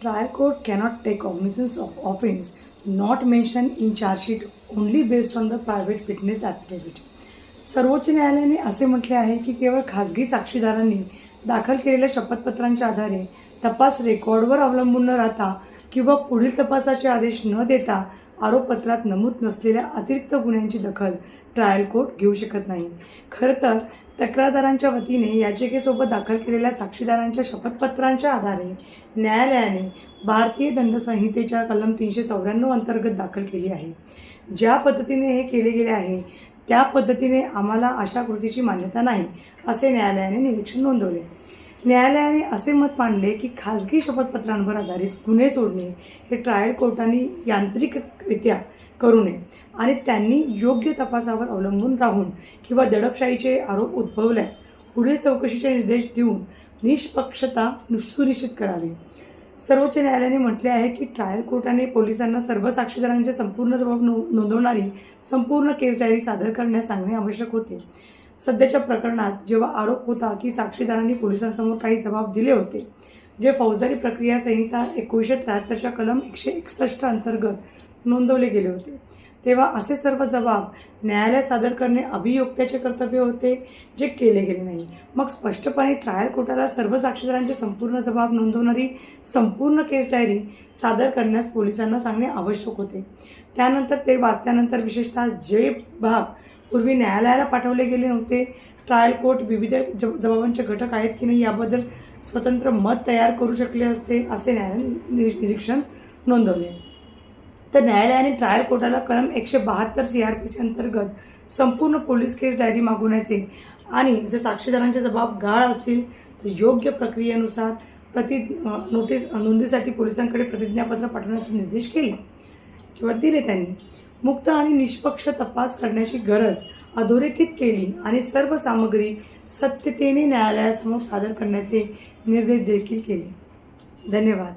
Trial court cannot take cognizance of offence not mentioned in charge sheet only based on the private witness affidavit. सर्वोच्च न्यायालयाने असे म्हटले आहे की केवळ खासगी साक्षीदारांनी दाखल केलेल्या शपथपत्रांच्या आधारे तपास रेकॉर्डवर अवलंबून न राहता किंवा पुढील तपासाचे आदेश न देता आरोपपत्रात नमूद नसलेल्या अतिरिक्त गुन्ह्यांची दखल ट्रायल कोर्ट घेऊ शकत नाही खरं तर तक्रारदारांच्या वतीने याचिकेसोबत दाखल केलेल्या साक्षीदारांच्या शपथपत्रांच्या आधारे न्यायालयाने भारतीय दंडसंहितेच्या कलम तीनशे चौऱ्याण्णव अंतर्गत दाखल केली आहे. ज्या पद्धतीने हे केले गेले आहे त्या पद्धतीने आम्हाला अशा कृतीची मान्यता नाही असे न्यायालयाने निरीक्षण नोंदवले. न्यायालयाने असे मत मांडले की खाजगी शपथपत्रांवर आधारित गुन्हे सोडणे हे ट्रायल कोर्टाने यांत्रिकरित्या करू नये आणि त्यांनी योग्य तपासावर अवलंबून राहून किंवा दडपशाहीचे आरोप उद्भवल्यास पुढील चौकशीचे निर्देश देऊन निष्पक्षता सुनिश्चित करावी. सर्वोच्च न्यायालयाने म्हटले आहे की ट्रायल कोर्टाने पोलिसांना सर्व साक्षीदारांचे संपूर्ण जबाब नो नोंदवणारी संपूर्ण केस डायरी सादर करण्यास सांगणे आवश्यक होते. सध्याच्या प्रकरणात जेव्हा आरोप होता की साक्षीदारांनी पोलिसांसमोर काही जबाब दिले होते जे फौजदारी प्रक्रिया संहिता एकोणीसशे त्र्याहत्तरच्या कलम एकशे एकसष्ट अंतर्गत नोंदवले गेले होते तेव्हा असे सर्व जबाब न्यायालयात सादर करणे अभियोक्त्याचे कर्तव्य होते जे केले गेले नाही. मग स्पष्टपणे ट्रायल कोर्टाला सर्व साक्षीदारांचे संपूर्ण जबाब नोंदवणारी संपूर्ण केस डायरी सादर करण्यास पोलिसांना सांगणे आवश्यक होते. त्यानंतर ते वाचल्यानंतर विशेषतः जे भाग पूर्वी न्यायालयाला पाठवले गेले नव्हते. ट्रायल कोर्ट विविध ज जबाबांचे घटक आहेत की नाही याबद्दल स्वतंत्र मत तयार करू शकले असते असे न्यायालयाने निरीक्षण नोंदवले. तर न्यायालयाने ट्रायल कोर्टाला कलम एकशे बहात्तर सी आर पी सी अंतर्गत संपूर्ण पोलीस केस डायरी मागवण्याचे आणि जर साक्षीदारांचे जबाब गाळ असतील तर योग्य प्रक्रियेनुसार प्रति नोटीस नोंदीसाठी पोलिसांकडे प्रतिज्ञापत्र पाठवण्याचे निर्देश केले किंवा दिले त्यांनी. मुक्त आणि निष्पक्ष तपास करण्याची गरज अधोरेखित केली आणि सर्व सामग्री सत्यतेने न्यायालयासमोर सादर करण्याचे निर्देश देखील केले. धन्यवाद.